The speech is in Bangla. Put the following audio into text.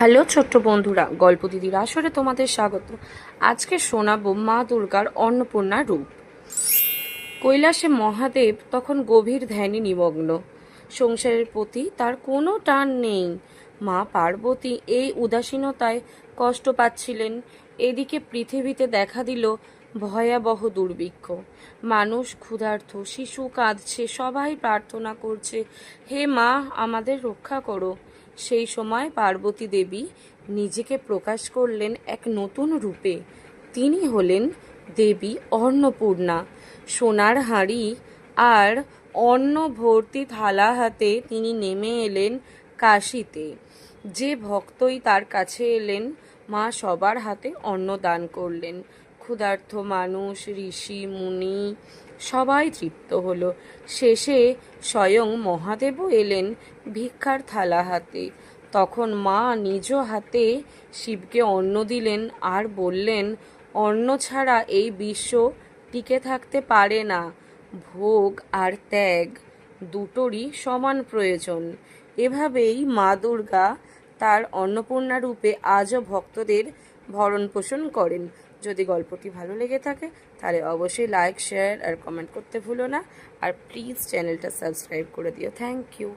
হ্যালো ছোট্ট বন্ধুরা, গল্প দিদির আসরে তোমাদের স্বাগত। আজকে শোনাবো মা দুর্গার অন্নপূর্ণা রূপ। কৈলাসে মহাদেব তখন গভীর ধ্যানে নিমগ্ন। সংসারের প্রতি তার কোনো টান নেই। মা পার্বতী এই উদাসীনতায় কষ্ট পাচ্ছিলেন। এদিকে পৃথিবীতে দেখা দিল ভয়াবহ দুর্ভিক্ষ। মানুষ, ক্ষুধার্ত শিশু কাঁদছে, সবাই প্রার্থনা করছে, হে মা, আমাদের রক্ষা করো। সেই সময় পার্বতী দেবী নিজেকে প্রকাশ করলেন এক নতুন রূপে। তিনি হলেন দেবী অন্নপূর্ণা। সোনার হাঁড়ি আর অন্ন ভর্তি থালা হাতে তিনি নেমে এলেন কাশিতে। যে ভক্তই তার কাছে এলেন, মা সবার হাতে অন্ন দান করলেন। ক্ষুধার্ত মানুষ, ঋষি, মুনি সবাই তৃপ্ত হলো। শেষে স্বয়ং মহাদেবও এলেন ভিক্ষার থালা হাতে। তখন মা নিজ হাতে শিবকে অন্ন দিলেন আর বললেন, অন্ন ছাড়া এই বিশ্ব টিকে থাকতে পারে না। ভোগ আর ত্যাগ দুটোরই সমান প্রয়োজন। এভাবেই মা দুর্গা তার অন্নপূর্ণা রূপে আজও ভক্তদের ভরণ পোষণ করেন। যদি গল্পটি ভালো লেগে থাকে, তাহলে অবশ্যই লাইক শেয়ার আর কমেন্ট করতে ভুলো না। আর প্লিজ চ্যানেলটা সাবস্ক্রাইব করে দিও। Thank you